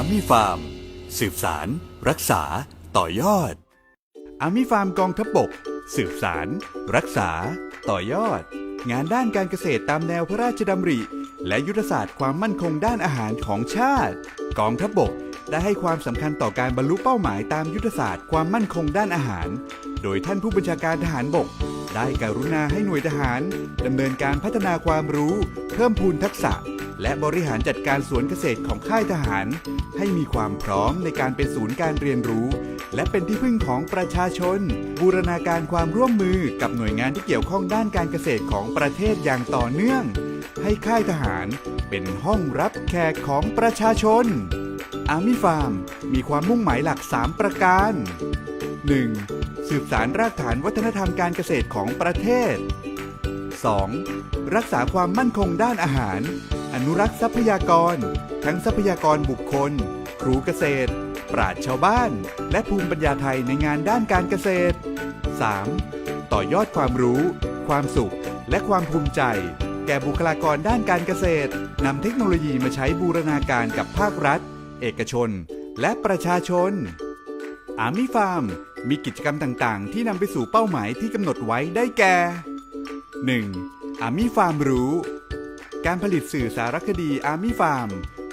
อาร์มี่ฟาร์มสืบสาร รักษา ต่อยอดอาร์มี่ฟาร์มกองทัพบบก สืบสาร รักษา ต่อยอด งานด้านการเกษตรตามแนวพระราชดำริ และยุทธศาสตร์ความมั่นคงด้านอาหารของชาติ กองทัพบบกได้ให้ความสำคัญต่อการบรรลุเป้าหมายตามยุทธศาสตร์ความมั่นคงด้านอาหาร โดยท่านผู้บัญชาการทหารบก ได้การุณาให้หน่วยทหารดำเนินการพัฒนาความรู้ เพิ่มพูนทักษะ และบริหารจัดการสวนเกษตรของค่ายทหาร ให้มีความพร้อมในการเป็นศูนย์การเรียนรู้ และเป็นที่พึ่งของประชาชน บูรณาการความร่วมมือกับหน่วยงานที่เกี่ยวข้องด้านการเกษตรของประเทศอย่างต่อเนื่อง ให้ค่ายทหารเป็นห้องรับแขกของประชาชน อาร์มี่ฟาร์มมีความมุ่งหมายหลัก 3 ประการ 1. สืบสารรากฐานวัฒนธรรมการเกษตรของประเทศ 2. รักษาความมั่นคงด้านอาหาร อนุรักษ์ทรัพยากร ทั้งทรัพยากรบุคคล ครูเกษตร ปราชญ์ชาวบ้าน และภูมิปัญญาไทยในงานด้านการเกษตร 3. ต่อยอดความรู้ ความสุข และความภูมิใจ แก่บุคลากรด้านการเกษตรนำเทคโนโลยีมาใช้บูรณาการกับภาครัฐ เอกชน และประชาชนอามี่ฟาร์มมีกิจกรรมต่างๆ ที่นำไปสู่เป้าหมายที่กำหนดไว้ได้แก่ 1. อามี่ฟาร์มรู้ การผลิตสื่อสารคดีอาร์มี่ฟาร์ม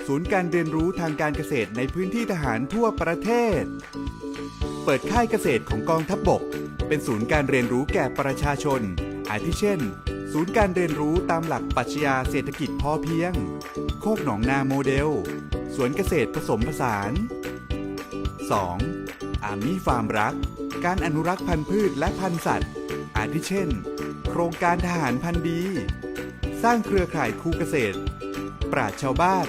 ศูนย์การเรียนรู้ทางการเกษตรในพื้นที่ทหารทั่วประเทศ เปิดค่ายเกษตรของกองทัพบบก เป็นศูนย์การเรียนรู้แก่ประชาชน อาทิเช่น ศูนย์การเรียนรู้ตามหลักปรัชญาเศรษฐกิจพอเพียง โคกหนองนาโมเดล สวนเกษตรผสมผสาน 2. อาร์มี่ฟาร์มรัก การอนุรักษ์พันธุ์พืชและพันธุ์สัตว์ อาทิเช่น โครงการทหารพันธุ์ดี ร้างเครือข่ายครูเกษตร ปราชชาวบ้าน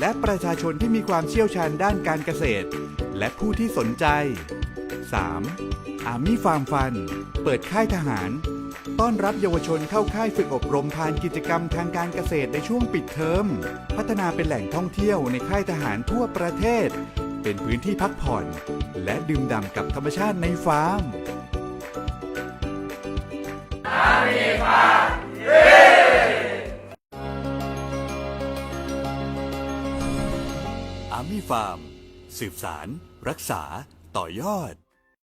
และประชาชนที่มีความเชี่ยวชาญด้านการเกษตร และผู้ที่สนใจ 3. อาร์มี่ฟาร์มฟัน เปิดค่ายทหาร ต้อนรับเยาวชนเข้าค่ายฝึกอบรมผ่านกิจกรรมทางการเกษตรในช่วงปิดเทอม พัฒนาเป็นแหล่งท่องเที่ยวในค่ายทหารทั่วประเทศ เป็นพื้นที่พักผ่อน และดื่มด่ำกับธรรมชาติในฟาร์ม อาร์มี่ฟาร์ม สืบสาร รักษา ต่อยอด